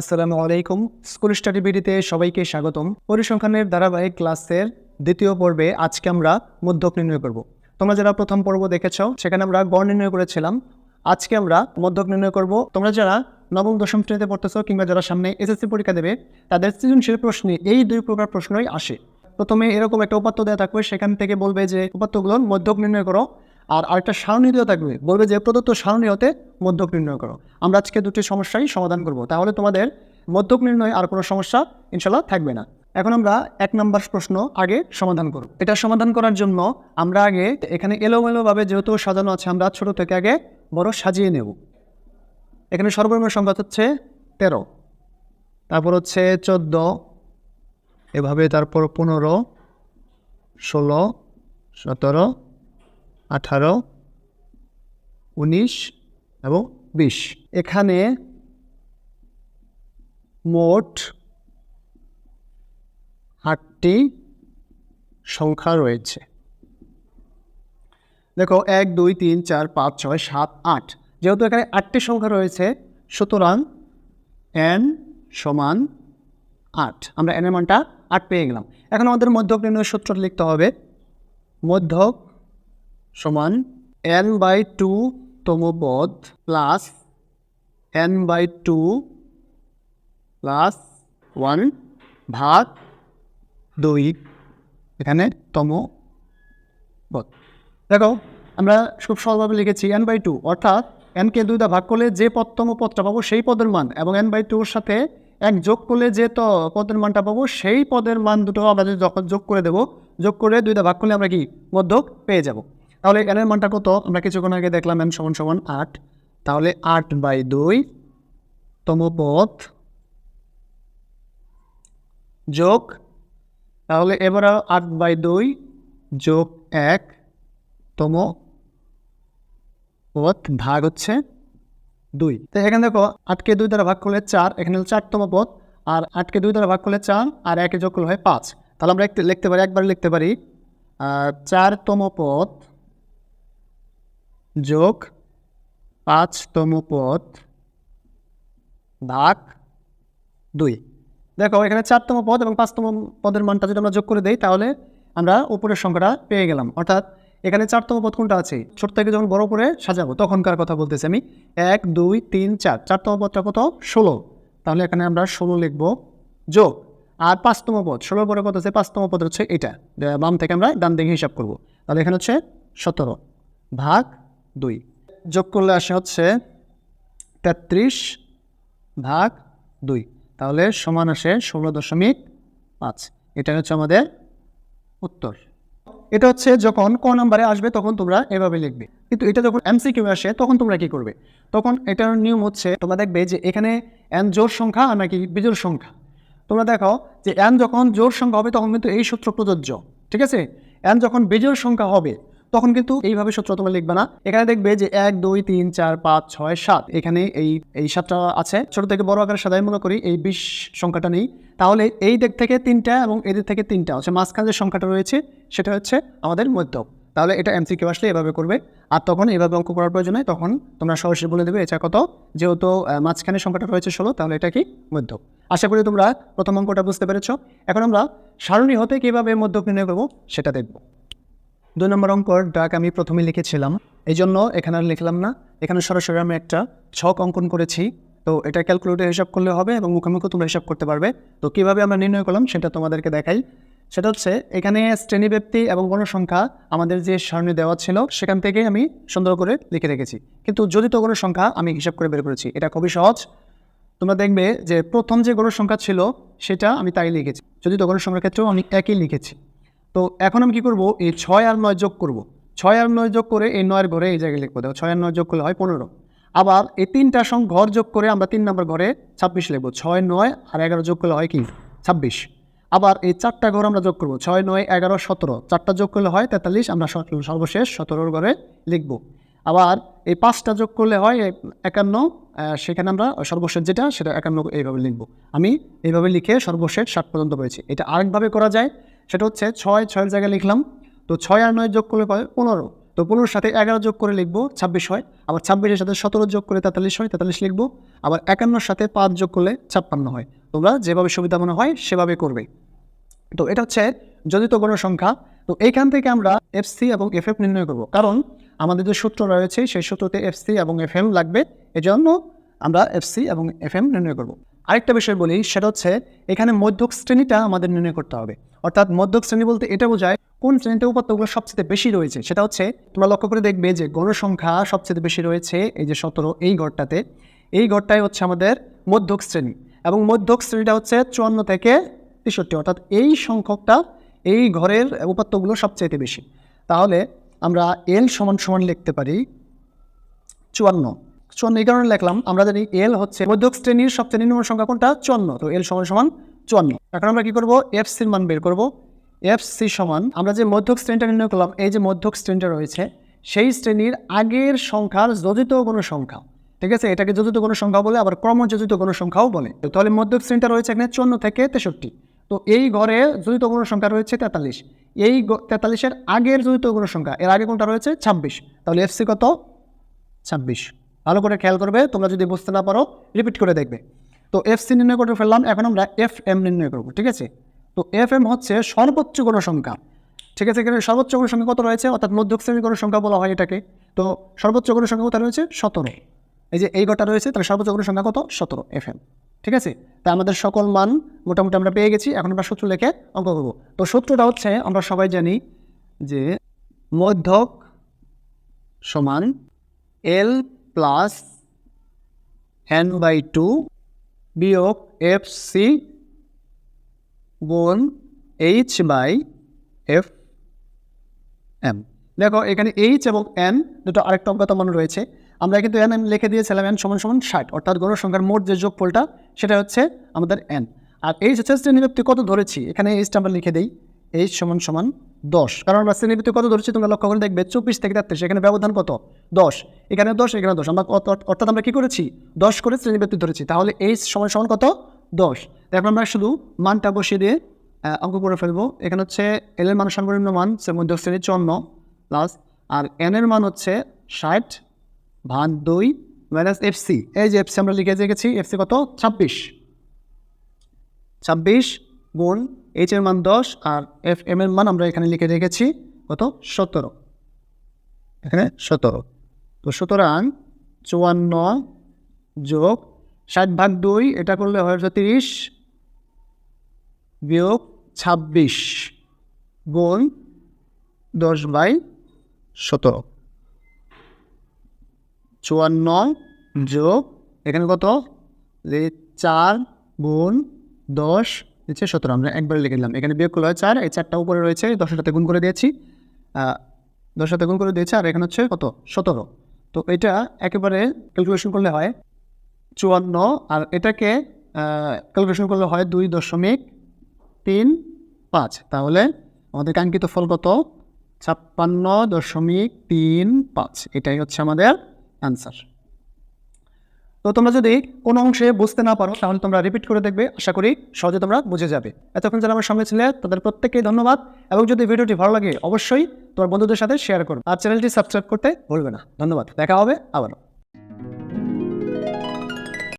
আসসালামু আলাইকুম। School study বিডিতে সবাইকে স্বাগতম। পরিসংখ্যানের ধারাবাহিক ক্লাসের দ্বিতীয় পর্বে আজকে আমরা মধ্যক নির্ণয় করব। তোমরা যারা প্রথম পর্ব দেখেছ, সেখানে আমরা গড় নির্ণয় করেছিলাম। আজকে আমরা মধ্যক নির্ণয় করব। তোমরা যারা নবম, দশম শ্রেণীতে পড়তেছো কিংবা যারা সামনে এসএসসি পরীক্ষা দেবে, তাদের সৃজনশীল প্রশ্নে এই দুই প্রকার প্রশ্নই আসে। প্রথমে এরকম একটা উপাত্ত দেওয়া থাকবে, সেখান থেকে বলবে যে উপাত্তগুলোর মধ্যক নির্ণয় করো। আর আরেকটা সারণী দেওয়া থাকবে, বলবে যে প্রদত্ত সারণী হতে মধ্যক নির্ণয় করো। আমরা আজকে দুটি সমস্যাই সমাধান করব। তাহলে তোমাদের মধ্যক নির্ণয় আর কোনো সমস্যা ইনশাল্লাহ থাকবে না। এখন আমরা এক নম্বর প্রশ্ন আগে সমাধান করব। এটা সমাধান করার জন্য আমরা আগে এখানে এলোমেলোভাবে যেহেতু সাজানো আছে, আমরা ছোট থেকে আগে বড় সাজিয়ে নেব। এখানে সর্বনিম্ন সংখ্যা হচ্ছে তেরো। তারপর হচ্ছে চোদ্দ। এভাবে তারপর পনেরো, ষোলো, সতেরো আঠারো, উনিশ এবং বিশ। এখানে মোট আটটি সংখ্যা রয়েছে। দেখো, এক, দুই, তিন, চার, পাঁচ, ছয়, সাত, আট। যেহেতু এখানে আটটি সংখ্যা রয়েছে, সুতরাং এন সমান আট। আমরা এনের মানটা আট পেয়ে গেলাম। এখন আমাদের মধ্যক নির্ণয় সূত্র লিখতে হবে। মধ্যক সমান এন বাই টু তম পদ plus n by two plus one ভাগ দুই, এখানে তম পদ দেখো, আমরা খুব সহজভাবে লিখেছি এন বাই টু অর্থাৎ এনকে দুইটা ভাগ করলে যে পদতম পদটা পাবো সেই পদের মান, এবং এন বাই টুর সাথে এক যোগ করলে যে তো পদের মানটা পাবো সেই পদের মান দুটো আমরা যখন যোগ করে দেবো, যোগ করে দুইটা ভাগ করলে আমরা কি, মধ্যক পেয়ে যাব। তাহলে এনের মানটা কত? আমরা কিছুক্ষণ আগে দেখলাম এন সমান সমান আট। তাহলে আট বাই দুই তম পদ যোগ, তাহলে এবার আট বাই দুই যোগ এক তম পথ ভাগ হচ্ছে দুই। তো এখানে দেখো, আটকে দুই দ্বারা ভাগ করলে চার, এখানে হলো চারতম পথ আর আটকে দুই দ্বারা ভাগ করলে চার, আর একে যোগ করলে হয় পাঁচ। তাহলে আমরা লিখতে পারি, একবার লিখতে পারি। চারতম পদ যোগ পাঁচতম পদ ভাগ দুই। দেখো, এখানে চারতম পদ এবং পাঁচতম পদের মানটা যদি আমরা যোগ করে দেই, তাহলে আমরা উপরের সংখ্যাটা পেয়ে গেলাম। অর্থাৎ এখানে চারতম পদ কোনটা আছে? ছোট থেকে যখন বড় করে সাজাবো, তখনকার কথা বলতেছি আমি। এক, দুই, তিন, চার। চারতম পদটা কত? ষোলো। তাহলে এখানে আমরা ষোলো লিখব যোগ। আর পাঁচতম পদ, ষোলোর পরে কত আছে? পাঁচতম পদ হচ্ছে এটা। বাম থেকে আমরা ডান দিকে হিসাব করব। তাহলে এখানে হচ্ছে সতেরো। ভাগ দুই। যোগ করলে আসে হচ্ছে তেত্রিশ ভাগ দুই। তাহলে সমান আসে ষোলো দশমিক পাঁচ। এটা হচ্ছে আমাদের উত্তর। এটা হচ্ছে যখন ক নাম্বারে আসবে তখন তোমরা এভাবে লিখবে। কিন্তু এটা যখন এমসিকিউ আসে তখন তোমরা কি করবে? তখন এটার নিয়ম হচ্ছে তোমরা দেখবে যে এখানে এন জোর সংখ্যা আর নাকি বিজোড় সংখ্যা। তোমরা দেখো যে এন যখন জোর সংখ্যা হবে তখন কিন্তু এই সূত্র প্রযোজ্য। ঠিক আছে? এন যখন বিজোড় সংখ্যা হবে তখন কিন্তু এইভাবে সূত্র তোমরা লিখবে না। এখানে দেখবে যে এক, দুই, তিন, চার, পাঁচ, ছয়, সাত। এখানে এই এই সাতটা আছে। ছোট থেকে বড় আকারে সাদাই মনে করি এই বিশ সংখ্যাটা নেই। তাহলে এই দিক থেকে তিনটা এবং এদের থেকে তিনটা হচ্ছে মাঝখানে যে সংখ্যাটা রয়েছে, সেটা হচ্ছে আমাদের মধ্যক। তাহলে এটা এমসিকিউ আসলে এভাবে করবে। আর তখন এভাবে অঙ্ক করার প্রয়োজন হয় তখন তোমরা সরাসরি বলে দেবে, এটা কত? যেহেতু মাঝখানে সংখ্যাটা রয়েছে ষোলো, তাহলে এটা কি? মধ্যক। আশা করি তোমরা প্রথম অঙ্কটা বুঝতে পেরেছ। এখন আমরা সারণী হতে কীভাবে মধ্যক নির্ণয় করব, সেটা দেখব। দুই নম্বর অঙ্কর ডাক আমি প্রথমে লিখেছিলাম। এই জন্য এখানে আর লিখলাম না। এখানে সরাসরি আমি একটা ছক অঙ্কন করেছি। তো এটা ক্যালকুলেটর হিসাব করলে হবে এবং মুখোমুখি তোমরা হিসাব করতে পারবে। তো কীভাবে আমরা নির্ণয় করলাম সেটা তোমাদেরকে দেখাই। সেটা হচ্ছে এখানে শ্রেণীব্যক্তি এবং গণসংখ্যা আমাদের যে সারণী দেওয়া ছিল, সেখান থেকেই আমি সুন্দর করে লিখে রেখেছি। কিন্তু যদি তো গণসংখ্যা আমি হিসাব করে বের করেছি, এটা খুবই সহজ। তোমরা দেখবে যে প্রথম যে গণসংখ্যা ছিল, সেটা আমি তাই লিখেছি। যদি তো গণসংখ্যার ক্ষেত্রেও আমি একই লিখেছি। তো এখন আমি কী করব? এই ছয় আর নয় যোগ করব। ছয় আর নয় যোগ করে এই নয়ের ঘরে এই জায়গায় লিখব। দেখো, ছয় আর নয় যোগ করলে হয় পনেরো। আবার এই তিনটার সঙ্গে ঘর যোগ করে আমরা তিন নম্বর ঘরে ছাব্বিশ লিখব। ছয়, নয় আর এগারো যোগ করলে হয় কি? ছাব্বিশ। আবার এই চারটা ঘর আমরা যোগ করব। ছয়, নয়, এগারো, সতেরো। চারটা যোগ করলে হয় তেতাল্লিশ। আমরা সর্বশেষ সতেরোর ঘরে লিখব। আবার এই পাঁচটা যোগ করলে হয় একান্ন। সেখানে আমরা সর্বশেষ যেটা, সেটা একান্ন এইভাবে লিখব। আমি এইভাবে লিখে সর্বশেষ ষাট পর্যন্ত পেয়েছি। এটা আরেকভাবে করা যায়। সেটা হচ্ছে ছয়, ছয়ের জায়গায় লিখলাম। তো ছয় আর নয় যোগ করলে হয় পনেরো। তো পনেরোর সাথে এগারো যোগ করে লিখব, ছাব্বিশ হয়। আবার ছাব্বিশের সাথে সতেরো যোগ করে তেতাল্লিশ হয়, তেতাল্লিশ লিখব। আবার একান্নর সাথে পাঁচ যোগ করলে ছাপ্পান্ন হয়। তোমরা যেভাবে সুবিধা মনে হয় সেভাবে করবে। তো এটা হচ্ছে যদিত গণসংখ্যা। তো এইখান থেকে আমরা এফসি এবং এফ এফ নির্ণয় করব। কারণ আমাদের যে সূত্র রয়েছে, সেই সূত্রতে এফসি এবং এফ এম লাগবে। এজন্য আমরা এফসি এবং এফ এম নির্ণয় করব। আরেকটা বিষয় বলি, সেটা হচ্ছে এখানে মধ্যক শ্রেণীটা আমাদের নির্ণয় করতে হবে। অর্থাৎ মধ্যক শ্রেণি বলতে এটা বোঝায় কোন শ্রেণীতে উপাত্তগুলো সবচেয়ে বেশি রয়েছে। সেটা হচ্ছে, তোমরা লক্ষ্য করে দেখবে যে গণসংখ্যা সবচেয়ে বেশি রয়েছে এই যে সতেরো এই ঘরটাতে এই ঘরটাই হচ্ছে আমাদের মধ্যক শ্রেণি এবং মধ্যক শ্রেণীটা হচ্ছে চুয়ান্ন থেকে তেষট্টি, অর্থাৎ এই সংখ্যকটা এই ঘরের উপাত্তগুলো সবচাইতে বেশি। তাহলে আমরা এল সমান সমান লিখতে পারি চুয়ান্ন। চুয়ান্ন এই কারণে লিখলাম, আমরা জানি এল হচ্ছে মধ্যক শ্রেণির সবচেয়ে নিম্ন সংখ্যা কোনটা? চুয়ান্ন। তো এল সমান সমান চুয়ান্ন। এখন আমরা কি করব? এফ সির মান বের করব। এফ সি সমান, আমরা যে মধ্যক শ্রেণীটা নির্ণয় করলাম, এই যে মধ্যক শ্রেণীটা রয়েছে, সেই শ্রেণির আগের সংখ্যার যোজিত কোনো সংখ্যা, ঠিক আছে? এটাকে যোজিত কোনো সংখ্যা বলে, আবার ক্রমযোজিত কোনো সংখ্যাও বলে। তাহলে মধ্যক শ্রেণীটা রয়েছে এখানে চুয়ান্ন থেকে তেষট্টি। তো এই ঘরে যোজিত কোনো সংখ্যা রয়েছে তেতাল্লিশ। এই তেতাল্লিশের আগের যোজিত কোনো সংখ্যা, এর আগে কোনটা রয়েছে? ছাব্বিশ। তাহলে এফসি কত? ছাব্বিশ। ভালো করে খেয়াল করবে, তোমরা যদি বুঝতে না পারো, রিপিট করে দেখবে। তো এফ সি নির্ণয় করে ফেললাম, এখন আমরা এফ এম নির্ণয় করব, ঠিক আছে? তো এফ এম হচ্ছে সর্বোচ্চ কোনো সংখ্যা, ঠিক আছে? এখানে সর্বোচ্চ কোনো সংখ্যা কত রয়েছে? অর্থাৎ মধ্যক শ্রেণির কোনো সংখ্যা বলা হয় এটাকে। তো সর্বোচ্চ কোনো সংখ্যা কোথায় রয়েছে? সতেরো। এই যে এই ঘরটা রয়েছে, তাহলে সর্বোচ্চ কোনো সংখ্যা কত? সতেরো এফ এম ঠিক আছে? তা আমাদের সকল মান মোটামুটি আমরা পেয়ে গেছি, এখন আমরা সূত্র লেখে অঙ্ক করব। তো সূত্রটা হচ্ছে, আমরা সবাই জানি যে মধ্যক সমান L plus n by two বিয়োগ এফ সি গুণ এইচ বাই এফ এম দেখো, এখানে এইচ এবং এন দুটো আরেকটা অজ্ঞাত মান রয়েছে। আমরা কিন্তু এন এম লিখে দিয়েছিলাম এন সমান সমান ষাট, অর্থাৎ গণসংখ্যার মোট যে যোগফলটা, সেটা হচ্ছে আমাদের এন আর এইচ হচ্ছে শ্রেণীব্যক্তি কত ধরেছি? এখানে এইচটা আমরা লিখে দিই। এইচ সমান সমান দশ। কারণ আমরা শ্রেণীব্যক্তি কত ধরেছি তোমরা লক্ষ্য করে দেখবে? চব্বিশ থেকে তেত্রিশ, এখানে ব্যবধান কত? দশ। এখানে দশ এখানে দশ। আমরা অর্থাৎ আমরা কী করেছি? দশ করে শ্রেণীব্যক্তি ধরেছি। তাহলে এইচ সমান সমান কত? দশ। এখন আমরা শুধু মানটা বসিয়ে দিয়ে অঙ্ক করে ফেলব। এখানে হচ্ছে এল এর মান সর্বনিম্ন মান মধ্য শ্রেণি চন্ন প্লাস আর এন এর মান হচ্ছে ষাট ভাগ দুই মাইনাস এফসি এই যে এফসি আমরা লিখে রেখেছি এফসি কত? ছাব্বিশ। ছাব্বিশ গুণ এইচ এর মান দশ আর এফ এম এর মান আমরা এখানে লিখে রেখেছি কত? সতেরো। এখানে সতেরো। তো সুতরাং চুয়ান্ন যোগ ষাট ভাগ দুই, এটা করলে হয় হচ্ছে তিরিশ বিয়োগ ছাব্বিশ গুণ দশ বাই সতেরো। চুয়ান্ন যোগ এখানে কত? চার গুণ দশ নিচে সতেরো। আমরা একবারে লিখে দিলাম। এখানে বিয়োগ করলে হয় চার, এই চারটা উপরে রয়েছে, দশের সাথে গুণ করে দিয়েছি। দশের সাথে গুণ করে দিয়েছি, আর এখানে হচ্ছে কত? সতেরো। তো এটা একেবারে ক্যালকুলেশন করলে হয় চুয়ান্ন, আর এটাকে ক্যালকুলেশন করলে হয় দুই দশমিক তিন পাঁচ। তাহলে আমাদের কাঙ্ক্ষিত ফল কত? ছাপ্পান্ন দশমিক তিন পাঁচ। এটাই হচ্ছে আমাদের অ্যান্সার তো তোমরা যদি কোনো অংশে বুঝতে না পারো, তাহলে তোমরা রিপিট করে দেখবে। আশা করি সহজে তোমরা বুঝে যাবে। এতক্ষণ যারা আমার সঙ্গে ছিলে, তাদের প্রত্যেককেই ধন্যবাদ। এবং যদি ভিডিওটি ভালো লাগে, অবশ্যই তোমার বন্ধুদের সাথে শেয়ার করো। আর চ্যানেলটি সাবস্ক্রাইব করতে ভুলবে না। ধন্যবাদ। দেখা হবে আবারও।